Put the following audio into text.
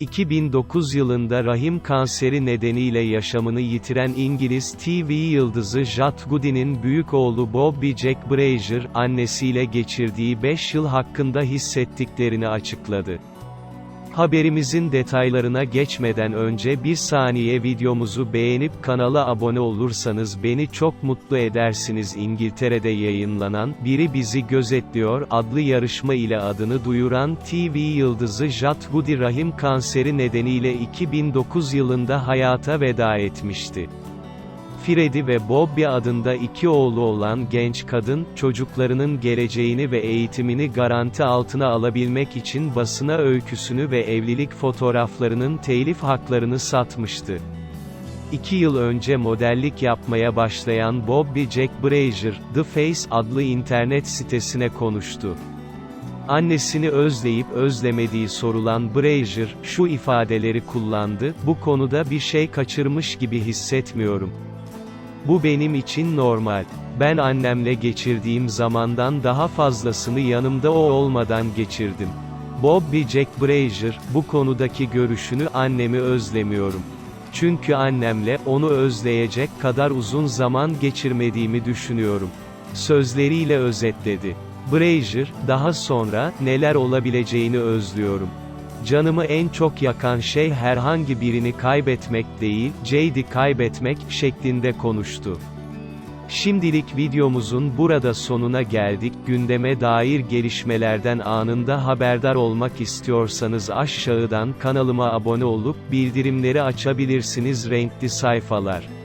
2009 yılında rahim kanseri nedeniyle yaşamını yitiren İngiliz TV yıldızı Jat Goody'nin büyük oğlu Bobby Jack Brazier, annesiyle geçirdiği 5 yıl hakkında hissettiklerini açıkladı. Haberimizin detaylarına geçmeden önce bir saniye videomuzu beğenip kanala abone olursanız beni çok mutlu edersiniz. İngiltere'de yayınlanan Biri Bizi Gözetliyor adlı yarışma ile adını duyuran TV yıldızı Jat Goody rahim kanseri nedeniyle 2009 yılında hayata veda etmişti. Freddie ve Bobby adında iki oğlu olan genç kadın, çocuklarının geleceğini ve eğitimini garanti altına alabilmek için basına öyküsünü ve evlilik fotoğraflarının telif haklarını satmıştı. İki yıl önce modellik yapmaya başlayan Bobby Jack Brazier, The Face adlı internet sitesine konuştu. Annesini özleyip özlemediği sorulan Brazier, şu ifadeleri kullandı, bu konuda bir şey kaçırmış gibi hissetmiyorum. Bu benim için normal. Ben annemle geçirdiğim zamandan daha fazlasını yanımda o olmadan geçirdim. Bobby Jack Brazier, bu konudaki görüşünü annemi özlemiyorum. Çünkü annemle, onu özleyecek kadar uzun zaman geçirmediğimi düşünüyorum. Sözleriyle özetledi. Brazier, daha sonra, neler olabileceğini özlüyorum. Canımı en çok yakan şey herhangi birini kaybetmek değil, Jade'i kaybetmek, şeklinde konuştu. Şimdilik videomuzun burada sonuna geldik. Gündeme dair gelişmelerden anında haberdar olmak istiyorsanız aşağıdan kanalıma abone olup bildirimleri açabilirsiniz renkli sayfalar.